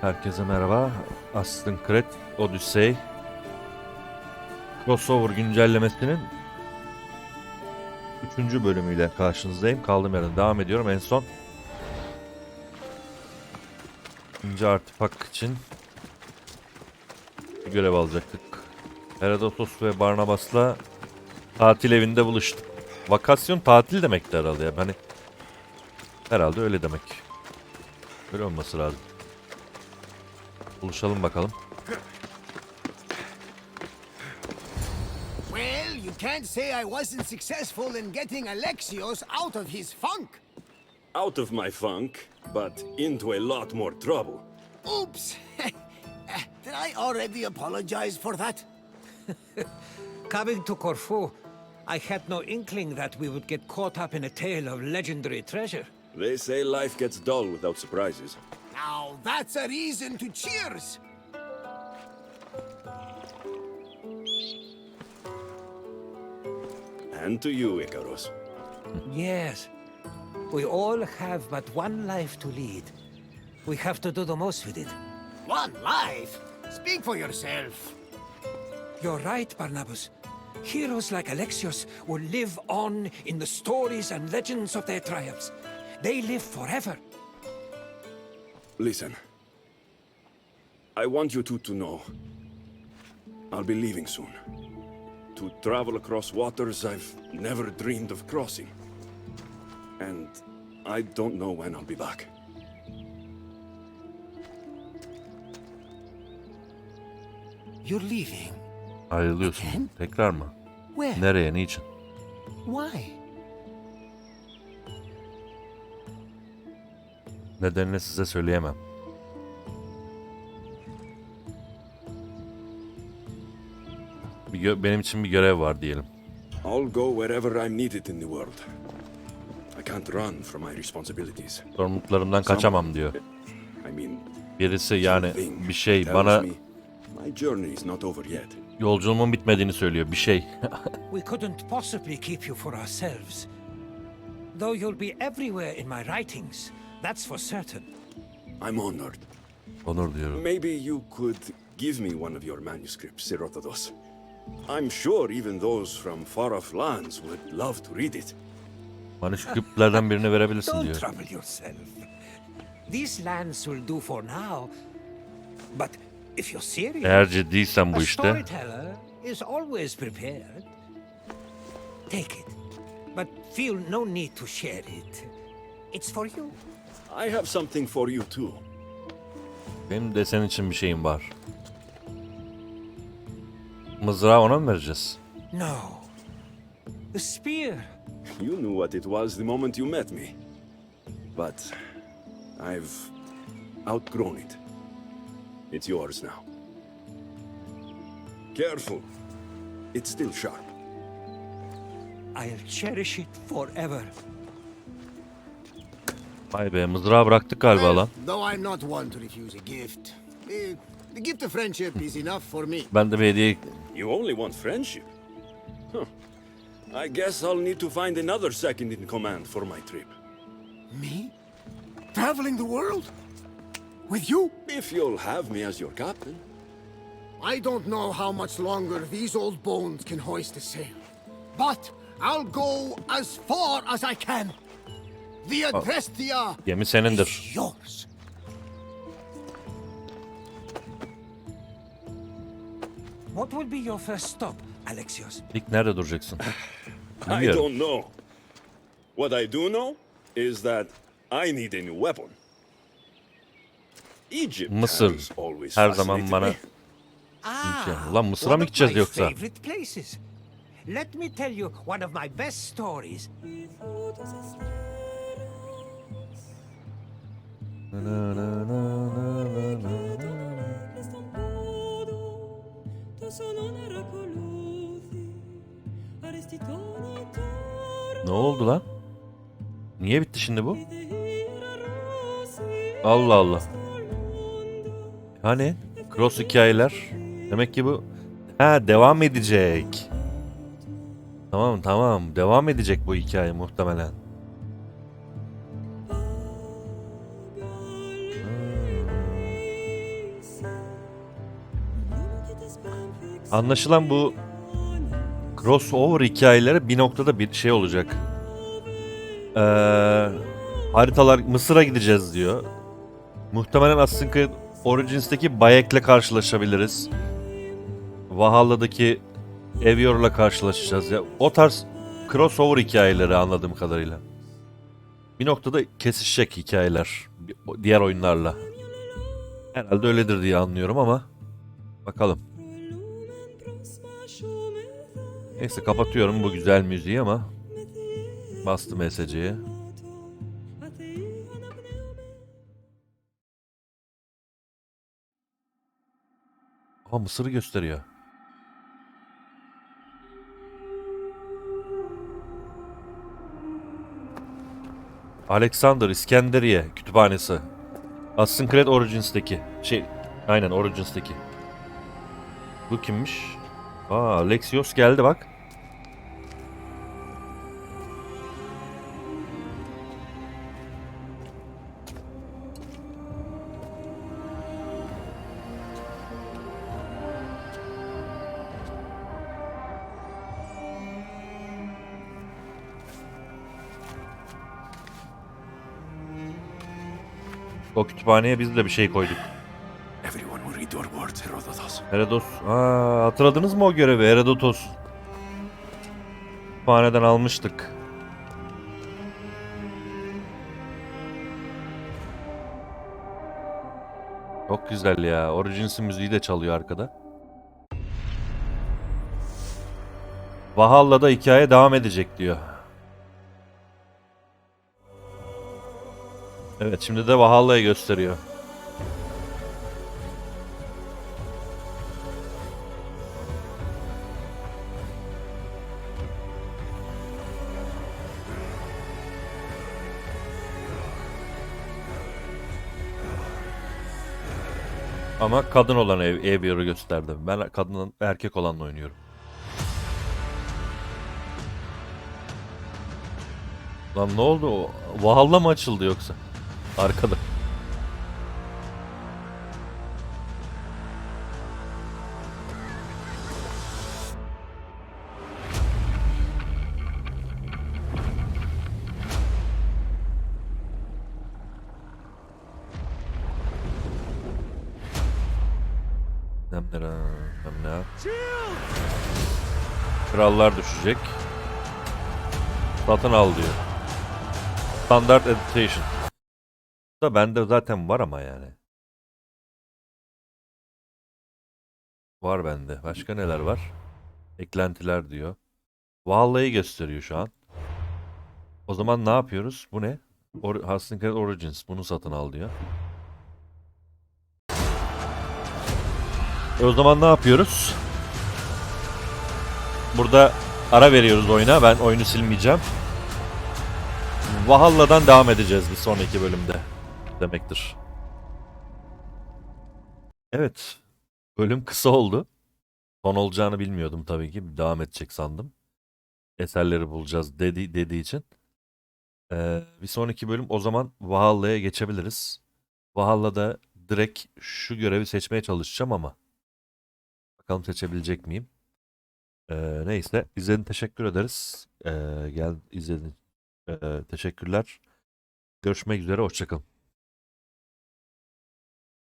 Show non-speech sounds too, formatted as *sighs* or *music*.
Herkese merhaba. Assassin's Creed Odyssey crossover güncellemesinin 3. bölümüyle karşınızdayım. Kaldığım yerden devam ediyorum. En son ikinci artifak için bir görev alacaktık. Herodotos ve Barnabas'la tatil evinde buluştuk. Vakasyon tatil demekti herhalde ya. Hani herhalde öyle demek. Öyle olması lazım. Buluşalım bakalım. Well, you can't say I wasn't successful in getting Alexios out of his funk. out of my funk, but into a lot more trouble. Oops. *laughs* Eh, did I already apologize for that? *laughs* Coming to Corfu, I had no inkling that we would get caught up in a tale of legendary treasure. They say life gets dull without surprises. Now, that's a reason to cheers. And to you, Icarus. Yes, we all have but one life to lead. We have to do the most with it. One life? Speak for yourself. You're right, Barnabas. Heroes like Alexios will live on in the stories and legends of their triumphs. They live forever. Listen. I want you two to know. I'll be leaving soon. To travel across waters I've never dreamed of crossing. And I don't know when I'll be back. You're leaving. Ayrılıyorsun. Tekrar mı? Where? Nereye? Niçin? Why? Nedenini size söyleyemem. Bir gö- benim için bir görev var diyelim. I'll go wherever I'm needed in the world. I can't run from my responsibilities. Sorumluluklarımdan kaçamam diyor. I mean, Birisi yani bir şey bana my journey is not over yet. yolculuğumun bitmediğini söylüyor. Bir şey. *laughs* We couldn't possibly keep you for ourselves. Though you'll be everywhere in my writings, that's for certain. I'm honored. Onur diyorum. Maybe you could give me one of your manuscripts, Herodotus. I'm sure even those from far off lands would love to read it. Manuskriptlerden *laughs* birini verebilirsin Don't diyor. trouble yourself. These lands will do for now. But if you're serious, Eğer ciddiysen a bu işte storyteller is always prepared. Take it, but feel no need to share it. It's for you. I have something for you too. benim de senin için bir şeyim var. Mızrağı ona mı vereceğiz? No. The spear. You knew what it was the moment you met me. But I've outgrown it. It's yours now. Careful. It's still sharp. I'll cherish it forever. Vay be mızrağı bıraktık galiba lan. Though I'm not one to refuse a gift, the gift of friendship is enough for me. Ben de bir hediye You only want friendship? I guess I'll need to find another second in command for my trip. Me? Traveling the world? With you? If you'll have me as your captain. I don't know how much longer these old bones can hoist a sail. But I'll go as far as I can. The Adrestia gemi senindir. yours. What will be your first stop, Alexios? İlk nerede duracaksın? *sighs* I Bilmiyorum. don't know. What I do know is that I need a new weapon. Egypt Mısır has always her zaman fascinated bana me. Ah, Ulan Mısır'a one mı of gideceğiz my yoksa? favorite places. Let me tell you one of my best stories. Ne oldu lan? Niye bitti şimdi bu? Allah Allah. Hani? Cross hikayeler. Demek ki bu... Ha devam edecek. Tamam tamam. Devam edecek bu hikaye muhtemelen. Anlaşılan bu crossover hikayeleri bir noktada bir şey olacak. Ee, haritalar Mısır'a gideceğiz diyor. Muhtemelen Assassin's Creed Origins'teki Bayek'le karşılaşabiliriz. Valhalla'daki Evior'la karşılaşacağız ya. O tarz crossover hikayeleri anladığım kadarıyla. Bir noktada kesişecek hikayeler diğer oyunlarla. Herhalde öyledir diye anlıyorum ama bakalım. Neyse kapatıyorum bu güzel müziği ama bastım ESC'ye. Aa Mısır'ı gösteriyor. Alexander İskenderiye kütüphanesi. Assassin's Creed Origins'teki. Şey, aynen Origins'teki. Bu kimmiş? Aa, Lexios geldi bak. O kütüphaneye biz de bir şey koyduk. Herodos. Aa, hatırladınız mı o görevi? Herodotos. Kütüphaneden almıştık. Çok güzel ya. Origins'in müziği de çalıyor arkada. Valhalla'da hikaye devam edecek diyor. Evet şimdi de Valhalla'yı gösteriyor. Ama kadın olan ev, Avior'u gösterdi. Ben kadının erkek olanla oynuyorum. Lan ne oldu? Valhalla mı açıldı yoksa? Nemlere. Krallar düşecek. Satın al diyor. Standard Edition. Da bende zaten var ama yani. Var bende. Başka neler var? Eklentiler diyor. Vallahi gösteriyor şu an. O zaman ne yapıyoruz? Bu ne? Or Creed Origins. Bunu satın al diyor. E o zaman ne yapıyoruz? Burada ara veriyoruz oyuna. Ben oyunu silmeyeceğim. Valhalla'dan devam edeceğiz bir sonraki bölümde demektir. Evet. Bölüm kısa oldu. Son olacağını bilmiyordum tabii ki. Devam edecek sandım. Eserleri bulacağız dedi, dediği için. Ee, bir sonraki bölüm o zaman Valhalla'ya geçebiliriz. Valhalla'da direkt şu görevi seçmeye çalışacağım ama bakalım seçebilecek miyim? Ee, neyse izlediğin teşekkür ederiz. Ee, gel izledin. Ee, teşekkürler. Görüşmek üzere. Hoşçakalın.